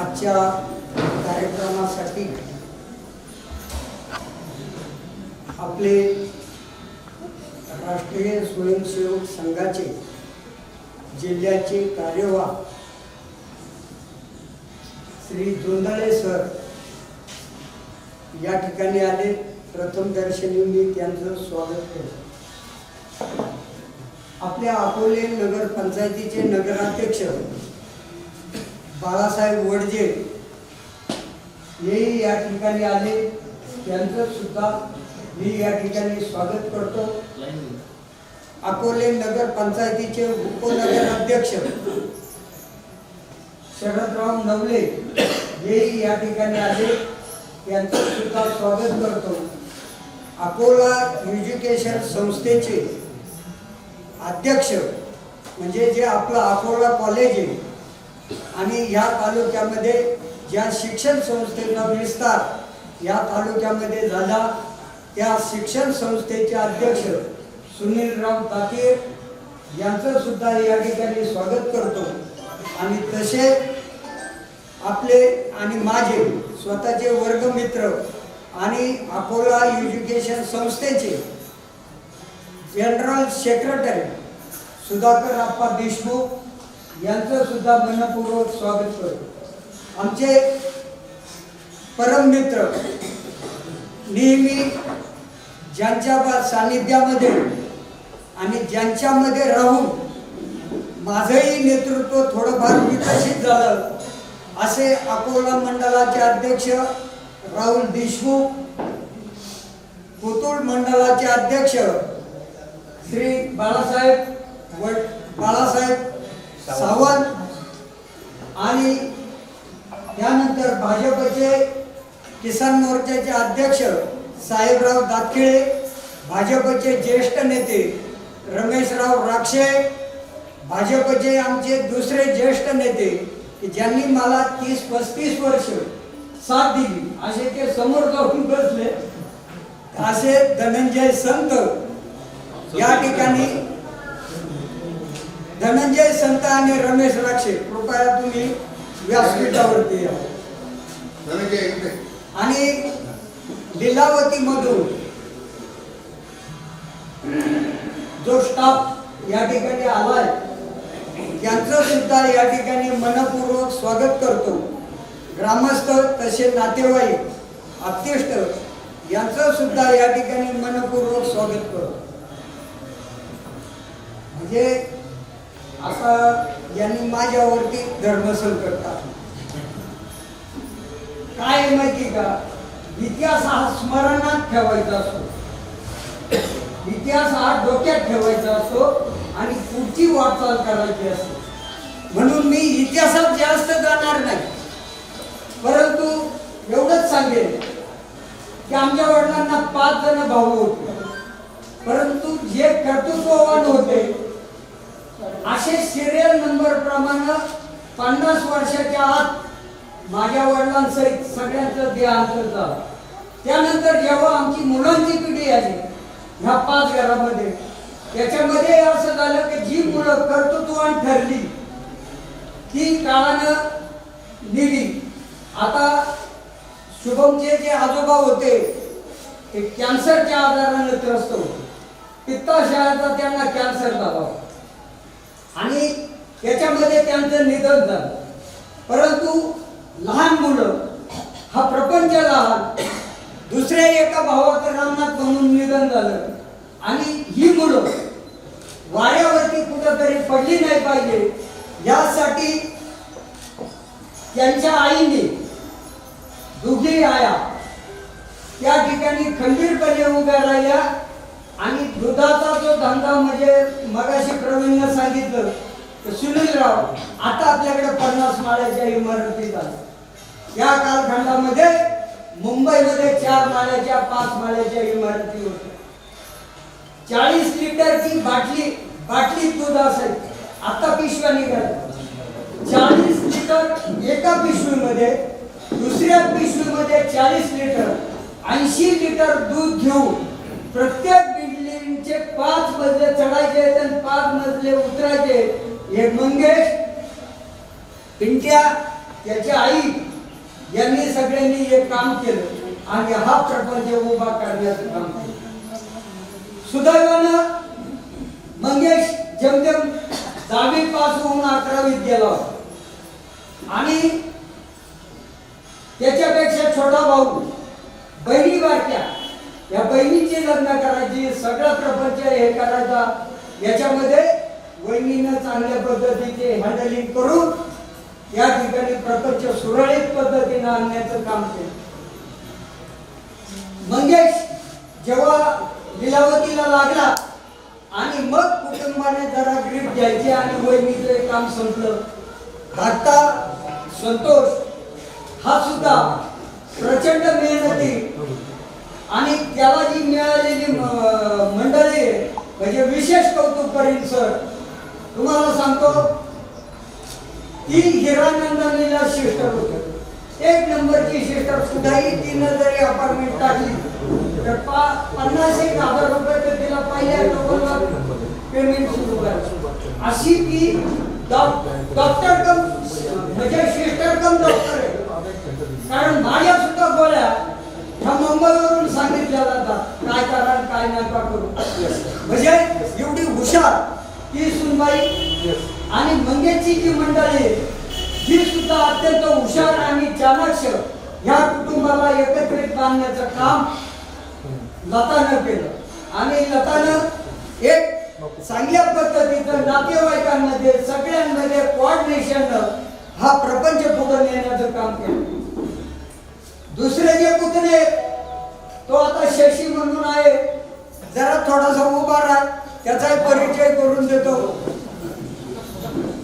आजच्या कार्यक्रमासाठी आपले राष्ट्रीय स्वयंसेवक संघाचे जिल्ह्याचे कार्यवाह श्री जोंधळे सर या ठिकाणी आले. प्रथम दर्शनी मी त्यांचं स्वागत केलं. आपल्या अकोले नगर पंचायतीचे नगराध्यक्ष बाळासाहेब वडजे हेही या ठिकाणी आले. त्यांचं सुद्धा मी या ठिकाणी स्वागत करतो. अकोले नगर पंचायतीचे उपनगराध्यक्ष शरदराव नवले हेही या ठिकाणी आले. त्यांचं सुद्धा स्वागत करतो. अकोला एज्युकेशन संस्थेचे अध्यक्ष म्हणजे जे आपलं अकोला कॉलेज आहे आणि या तालुक्यामध्ये ज्या शिक्षण संस्थेचा विस्तार या तालुक्यामध्ये झाला त्या शिक्षण संस्थेचे अध्यक्ष सुनीलराव ताकीर यांचं सुद्धा या ठिकाणी स्वागत करतो. आणि तसे आपले आणि माझे स्वतःचे वर्गमित्र आणि अकोला एज्युकेशन संस्थेचे जनरल सेक्रेटरी सुधाकर आप्पा देशमुख यांचं सुद्धा मनपूर्वक स्वागत करतो. आमचे परम मित्र नेहमी ज्यांच्या बा- सानिध्यामध्ये आणि ज्यांच्यामध्ये राहून माझंही नेतृत्व थोडंफार विकसित झालं असे अकोला मंडळाचे अध्यक्ष राहुल देशमुख कोतुळ मंडळाचे अध्यक्ष श्री बाळासाहेब वड बाळासाहेब सावंत. आणि त्यानंतर भाजपचे किसान मोर्चाचे अध्यक्ष साहेबराव दातखिळे भाजपचे ज्येष्ठ नेते रमेशराव राक्षे भाजपचे आमचे दुसरे ज्येष्ठ नेते की ज्यांनी मला तीस पस्तीस वर्ष साथ दिली. असे ते समोर जाऊन बसले. असे धनंजय संत या ठिकाणी धनंजय संत आणि रमेश राक्षे कृपया तुम्ही व्यासपीठावरती या. आणि लीलावती मधून जो स्टाफ या ठिकाणी आलाय त्यांचं सुद्धा या ठिकाणी मनपूर्वक स्वागत करतो. ग्रामस्थ तसे नातेवाईक आप्तेष्ट यांचं सुद्धा या ठिकाणी मनपूर्वक स्वागत करतो. म्हणजे असं यांनी माझ्यावरती धर्मसल करतात. काय आहे माहिती का? इतिहास हा स्मरणात ठेवायचा असतो. इतिहास हा डोक्यात ठेवायचा असतो आणि पुढची वाटचाल करायची असते. म्हणून मी इतिहासात जास्त जाणार नाही. परंतु एवढंच सांगेन की आमच्या वडिलांना पाच जण भाऊ होते. परंतु जे कर्तृत्ववान होते असे सिरियल नंबर प्रमाणे पन्नास वर्षाच्या आत माझ्या वडिलांसहित सगळ्यांचं देहांत झालं. त्यानंतर जेव्हा आमची मुलांची पिढी आली ह्या पाच घरामध्ये त्याच्यामध्ये असं झालं की जी मुलं कर्तृत्वान ठरली ती काळानं निघी आता शुभमचे जे आजोबा होते ते कॅन्सरच्या आजारानं त्रस्त होते. पित्ताशयाचा त्यांना कॅन्सर झाला होता. आणि त्याच्यामध्ये त्यांचं निधन झालं. परंतु लहान मुलं हा प्रपंच लहान दुसऱ्या एका भावाचं रामनाथ म्हणून निधन झालं. आणि ही मुलं वाऱ्यावरती कुठंतरी पडली नाही पाहिजे. यासाठी त्यांच्या आईने दुघी आया. त्या ठिकाणी खंबीरपणे उभ्या राहिल्या. आणि दुधाचा जो धंदा म्हणजे मगाशी प्रवीणनं सांगितलं तर सुनीलराव आता आपल्याकडे पन्नास माळ्याच्या इमारती झाल्या या कालखंडामध्ये मुंबईमध्ये चार माळ्याच्या पाच माळ्याच्या इमारती होत्या. चाळीस लिटरची बाटली बाटली दूध असेल आता पिशव्या निघाल्या. चाळीस लिटर एका पिशवीमध्ये दुसऱ्या पिशवीमध्ये चाळीस लिटर ऐंशी लिटर दूध घेऊन प्रत्येक बिल्डिंगचे पाच मजले चढायचे आणि पाच मजले उतरायचे हे मंगेश पिंट्या त्याची आई यांनी सगळ्यांनी हे काम केलं आणि हा प्रपंच उभा करण्याचं काम केलं. सुदैवानं मंगेश जमजम दहावी पास होऊन अकरावीत गेला होता. आणि त्याच्यापेक्षा छोटा भाऊ बहिणी वाटत्या या बहिणीचे लग्न करायची सगळा प्रपंच हे करायचा. याच्यामध्ये वहिनीनं चांगल्या पद्धतीचे हँडलिंग करून या ठिकाणी प्रपंच सुरळीत पद्धतीने आणण्याचं काम केलं. मंगेश जेव्हा लिलावतीला लागला आणि मग कुटुंबाने जरा ग्रीप घ्यायची आणि वहिनीचं हे काम संपलं. धाकटा संतोष हा सुद्धा प्रचंड मेहनती आणि त्याला जी मिळालेली मंडळी म्हणजे विशेष कौतुक करीन सर. तुम्हाला सांगतो ती हिरानंदनीला सिस्टर होत. एक नंबरची सिस्टर सुद्धाही तिनं जरी अपार्टमेंट टाकली तर पा पन्नास एक हजार रुपये तर तिला पहिल्या टोकनला पेमेंट सुरू करायचं अशी ती डॉ- डॉक्टर कम म्हणजे सिस्टर कम डॉक्टर आहे. कारण माझ्या सुद्धा गोळ्या ह्या मुंबईवरून सांगितल्या जातात. काय करा काय नका करू. म्हणजे एवढी हुशार ती सुनबाई आणि मंगेशची जी मंडळी ही सुद्धा अत्यंत हुशार आणि चाणक्य ह्या कुटुंबाला एकत्रित बांधण्याचं काम लतानं केलं. आणि लतानं एक चांगल्या पद्धतीचं नातेवाईकांमध्ये सगळ्यांमध्ये कोऑर्डिनेशन हा प्रपंच पुढे नेण्याचं काम केलं. दुसरे जे पुतणे तो आता शशी म्हणून आहे. जरा थोडासा उभा राहा त्याचा परिचय करून देतो.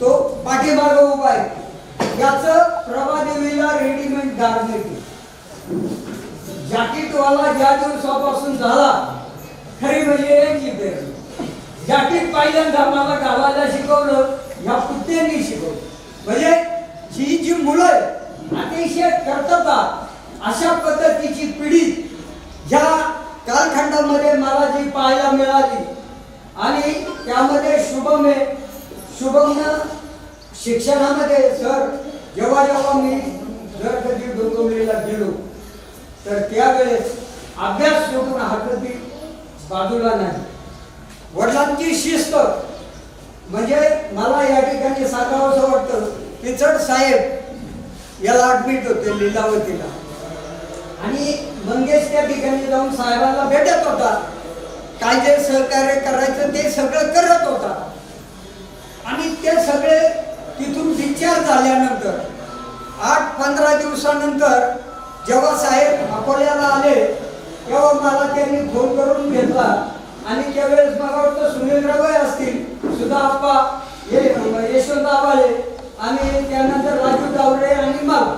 तो पाठीमागे उभा आहे. याच प्रभादेवीला रेडीमेड गारमेंट जॅकेटवाला ज्या दिवसापासून झाला खरी म्हणजे एक इथे. जॅकेट पहिल्यांदा मला घालायला शिकवलं या पुत्यांनी शिकवलं. म्हणजे ही जी मुलं अतिशय कर्तता अशा पद्धतीची पिढी या कालखंडामध्ये मला जी पाहायला मिळाली. आणि त्यामध्ये शुभम आहे शुभमनं शिक्षणामध्ये सर जेव्हा जेव्हा मी जर कधी डोंबिवलीला गेलो तर त्यावेळेस अभ्यास सोडून हाकती बाजूला नाही. वडिलांची शिस्त म्हणजे मला या ठिकाणी सांगावं असं वाटतं की चढ साहेब याला ऍडमिट होते लीलावतीला. आणि मंगेश त्या ठिकाणी जाऊन साहेबांना भेटत होता. काय जे सहकार्य करायचं ते सगळं करत होता. आणि ते सगळे तिथून डिस्चार्ज झाल्यानंतर आठ पंधरा दिवसानंतर जेव्हा साहेब अकोल्याला आले तेव्हा मला त्यांनी फोन करून घेतला. आणि त्यावेळेस मला वाटतं सुनील असतील. सुद्धा आप्पा हे यशवंत आबाळे आणि त्यानंतर राजू दावरे आणि मला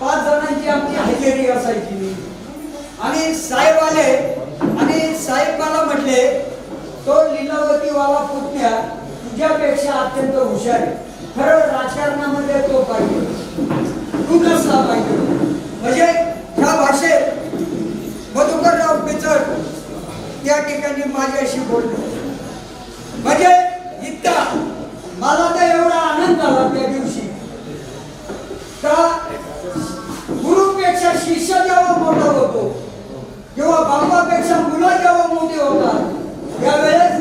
पाच जणांची आमची हजेरी असायची नेहमी. आणि साहेब आले आणि साहेब मला म्हटले तो लीलावतीवाला पुतण्या तुझ्यापेक्षा अत्यंत हुशार आहे खरं राजकारणामध्ये तो पाहिजे तू कसला पाहिजे म्हणजे ह्या भाषेत मधुकरराव पिचड त्या ठिकाणी माझ्याशी बोलले म्हणजे इतका मला तर एवढा आनंद झाला त्या दिवशी का गुरुपेक्षा शिष्य जेव्हा मोठा होतो किंवा बाबापेक्षा मुलं जेव्हा मोठी होतात त्यावेळेस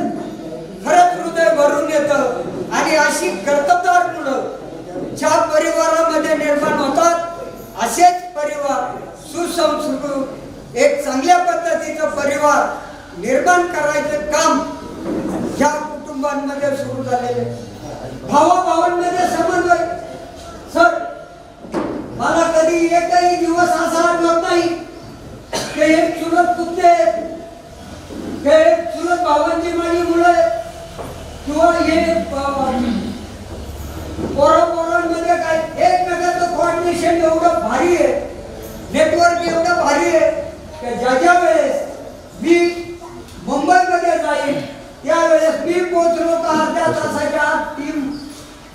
खरंच हृदय भरून येतं. आणि अशी कर्तबदार मुलं ज्या परिवारामध्ये निर्माण होतात असेच परिवार सुसंस्कृत एक चांगल्या पद्धतीचं परिवार निर्माण करायचं काम या कुटुंबांमध्ये सुरू झालेले भावाभावांमध्ये समन्वय. सर मला कधी एकही दिवस असा आठवत नाही. की एक चुलत कुत्ते की चुलत भावांची माझी मुलं किंवा हे पोरा पोरांमध्ये काय एकमेकाचं कोऑर्डिनेशन एवढं भारी आहे नेटवर्क एवढं भारी आहे की ज्या ज्या वेळेस मी मुंबईमध्ये जाईन त्यावेळेस मी पोहोचलो तर अर्ध्या तासाच्या आत टीम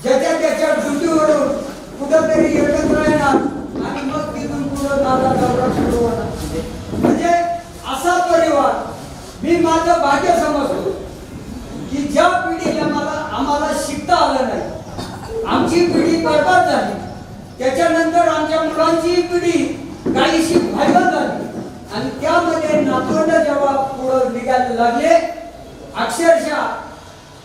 ज्याच्या त्याच्या ड्युटीवरून कुठंतरी एकत्र येणार आणि मग तिथून पुढं माझा दौरा सुरू होणार. असा परिवार मी माझं भाग्य समजतो की ज्या पिढीला मला आम्हाला शिकता आलं नाही आमची पिढी बर्बाद झाली. त्याच्यानंतर आमच्या मुलांची पिढी काहीशी व्हायला झाली. आणि त्यामध्ये नातवंड जेव्हा पुढं निघायला लागले अक्षरशः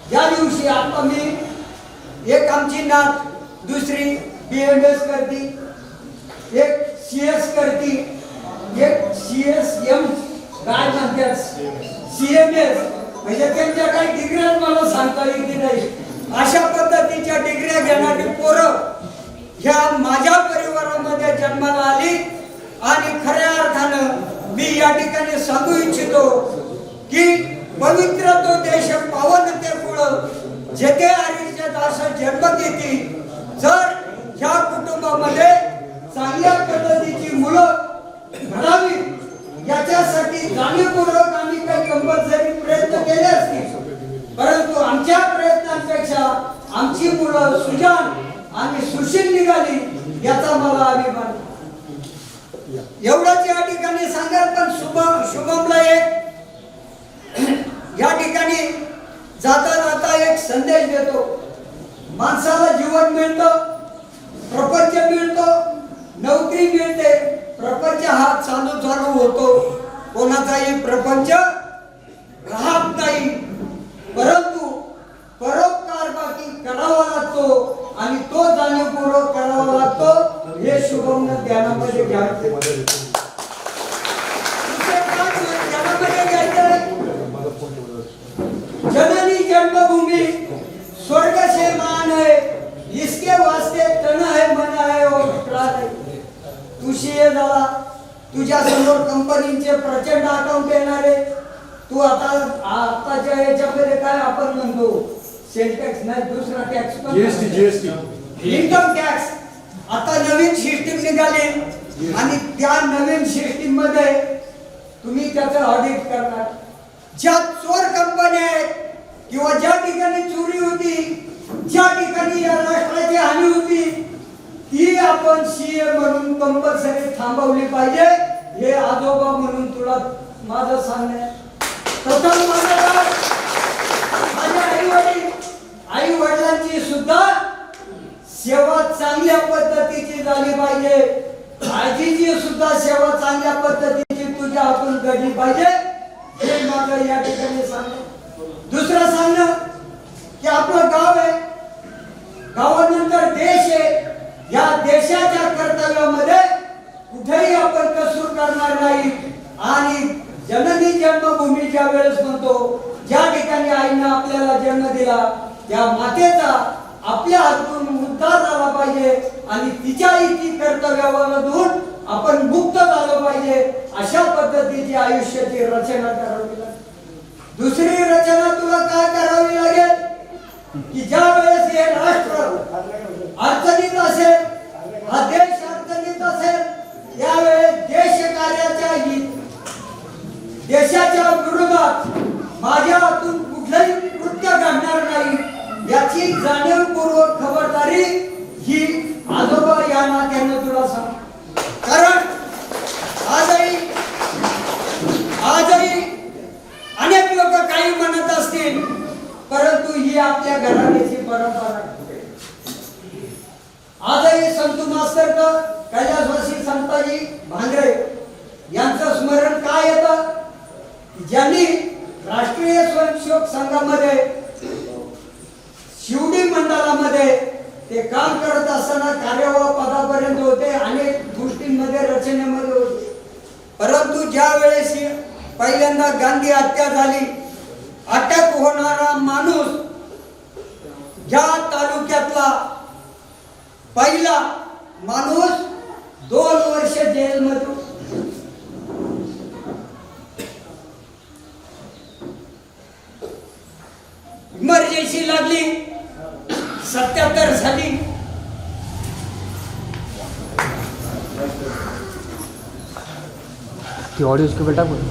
ज्या दिवशी आता मी एक आमची नात दुसरी बी एम एस करती एक सी एस करती एक सी एस एम काय म्हणतात सी एम म्हणजे त्यांच्या काही डिग्र्या मला सांगता येते नाही. अशा पद्धतीच्या डिग्र्या घेणारी पोरं ह्या माझ्या परिवारामध्ये जन्माला आली आणि खऱ्या अर्थानं मी या ठिकाणी सांगू इच्छितो की पवित्र तो देश पावन ते पुढं जेथे हरीच्या दास जन्म घेती जर ह्या कुटुंबामध्ये चांगल्या पद्धतीची मुलं घडावी याच्यासाठी जाणीवपूर्वक आम्ही काही कंपल्सरी प्रयत्न केले असतील परंतु आमच्या प्रयत्नांपेक्षा आमची मुलं सुजान आणि सुशील निघाली याचा मला अभिमान एवढंच या ठिकाणी सांगाल पण शुभम शुभमला एक या ठिकाणी जाता जाता एक संदेश देतो माणसाला जीवन मिळतं प्रपंच मिळतो नोकरी मिळते प्रपंच हा चालू चालू होतो. कोणाचाही प्रपंच राहत नाही. परंतु परोपकार बाकी करावा लागतो आणि तो जाणीवपूर्वक करावा लागतो. हे शुभम ध्यानामध्ये घ्यायचे दुसरे काय ध्यानामध्ये घ्यायचं जननी जन्मभूमि स्वर्ग से मान है इसके वास्ते तन है मन है और प्राण है। तू सीए झाला तुझ्या समोर कंपनीचे प्रचंड अकाउंट येणारे तू आता आताच्या याच्यामध्ये काय आपण म्हणतो? सेल टॅक्स नाही दुसरा टॅक्स पण जीएसटी जीएसटी इन्कम टॅक्स आता नवीन सिस्टीम निघाली आणि त्या नवीन सिस्टीममध्ये तुम्ही त्याचं ऑडिट करणार. ज्या चोर कंपन्या आहेत किंवा ज्या ठिकाणी चोरी होती ज्या ठिकाणी या राष्ट्राची हानी होती ती आपण सीए म्हणून कंपल्सरी थांबवली पाहिजे. हे आजोबा म्हणून तुला माझं सांगणे. आहे. आई वडील आई वडिलांची सुद्धा सेवा चांगल्या पद्धतीची झाली पाहिजे. आजीची सुद्धा सेवा चांगल्या पद्धतीची तुझ्या हातून घडली पाहिजे. हे माझं या ठिकाणी सांगणे. दुसरं सांगणं की आपलं गाव आहे. गावानंतर देश आहे. या देशाच्या कर्तव्यामध्ये कुठेही आपण कसूर करणार नाही. आणि जननी जन्मभूमी ज्या वेळेस म्हणतो ज्या ठिकाणी आईनं आपल्याला जन्म दिला त्या मातेचा आपल्या हातून उद्धार झाला पाहिजे आणि तिच्या इथे कर्तव्यामधून आपण मुक्त झालो पाहिजे अशा पद्धतीची आयुष्याची रचना करावी. दुसरी रचना तुला काय करावी लागेल? की ज्या वेळेस हे राष्ट्र अडचणीत असेल हा देश अडचणीत असेल यावेळेस देश कार्याच्या देशाच्या विरोधात माझ्या हातून कुठलंही कृत्य घडणार नाही याची जाणीवपूर्वक खबरदारी ही आजोबा या नात्याने तुला सांग कारण आजही आजही अनेक लोक काही म्हणत असतील परंतु ही आपल्या घराण्याची परंपरा आहे. आजही संतू मास्तर कैलासवासी संताजी भांगरे यांचं स्मरण काय येतं ज्यांनी राष्ट्रीय स्वयंसेवक संघामध्ये शिवडी मंडळामध्ये ते काम करत असताना कार्यवाह पदापर्यंत होते अनेक गोष्टींमध्ये रचनेमध्ये होते परंतु ज्या वेळेस ही पहिल्यांदा गांधी हत्या झाली अटक होणारा माणूस ज्या तालुक्यातला पहिला माणूस दोन वर्ष जेलमध्ये. इमर्जन्सी लागली सत्याहत्तर साली ती ऑडिओ उसके बेटा बोल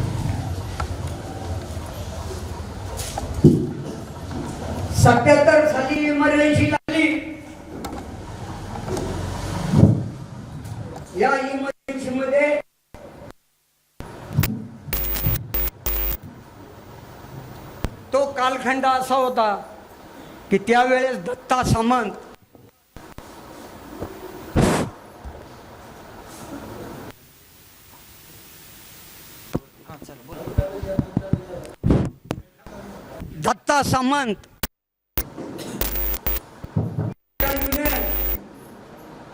सत्याहत्तर साली इमर्जन्सी लागली या इमर्जन्सी मध्ये तो कालखंड असा होता की त्यावेळेस दत्ता सामंत दत्ता सामंत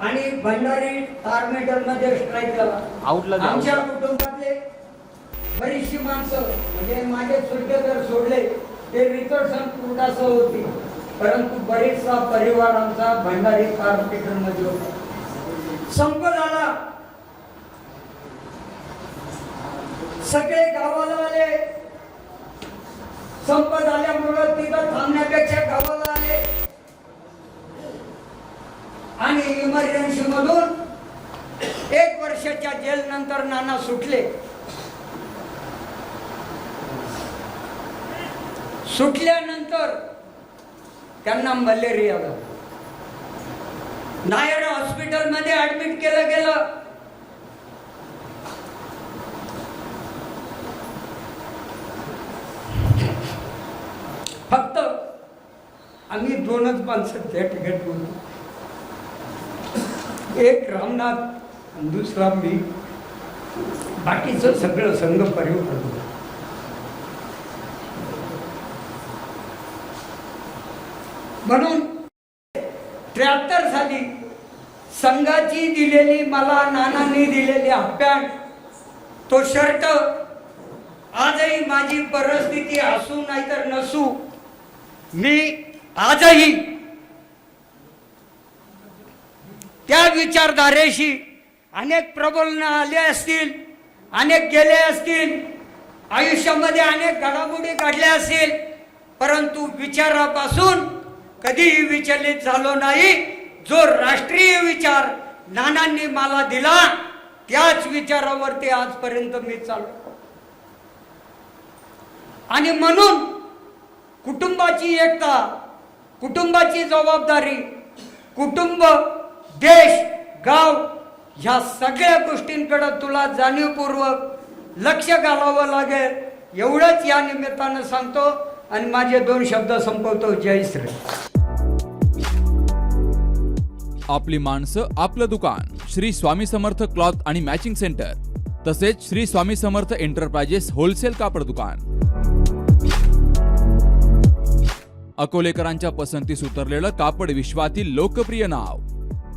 आणि भंडारी तारमेटलमध्ये स्ट्राईक झाला. आउटला आमच्या. कुटुंबातले बरीचशी माणसं म्हणजे माझे चुलते जर सोडले ते रिकर्सन कुटासह होती. परंतु बरेचसा परिवार आमचा भंडारी तारमेटलमध्ये होता. संप झाला. सगळे गावाला आले. संप झाल्यामुळं तिथं थांबण्यापेक्षा गावाला आले. आणि इमर्जन्सी मधून एक वर्षाच्या जेल नंतर नाना सुटले. सुटल्यानंतर त्यांना मलेरिया झाला. नायर हॉस्पिटलमध्ये ऍडमिट केलं गेलं. फक्त आम्ही दोनच माणसं त्या ठिकाणी होतो. एक रामनाथ आणि दुसरा मी. बाकीचं सगळं संघ परिवार. म्हणून त्र्याहत्तर साली संघाची दिलेली मला नानांनी दिलेली हाफपॅन्ट तो शर्ट आजही माझी परिस्थिती असू नाहीतर नसू मी आजही त्या विचारधारेशी अनेक प्रबोधनं आले असतील अनेक गेले असतील आयुष्यामध्ये अनेक घडामोडी घडल्या असतील परंतु विचारापासून कधीही विचलित झालो नाही. जो राष्ट्रीय विचार नानांनी मला दिला त्याच विचारावरती आजपर्यंत मी चाललो आणि म्हणून कुटुंबाची एकता कुटुंबाची जबाबदारी कुटुंब देश गाव ह्या सगळ्या गोष्टींकडे तुला जाणीवपूर्वक लक्ष घालावं लागेल. एवढंच या निमित्तानं सांगतो आणि माझे दोन शब्द संपवतो. जय श्री आपली माणसं आपलं दुकान. श्री स्वामी समर्थ क्लॉथ आणि मॅचिंग सेंटर. तसेच श्री स्वामी समर्थ एंटरप्राइजेस होलसेल कापड दुकान. अकोलेकरांच्या पसंतीस उतरलेलं कापड विश्वातील लोकप्रिय नाव.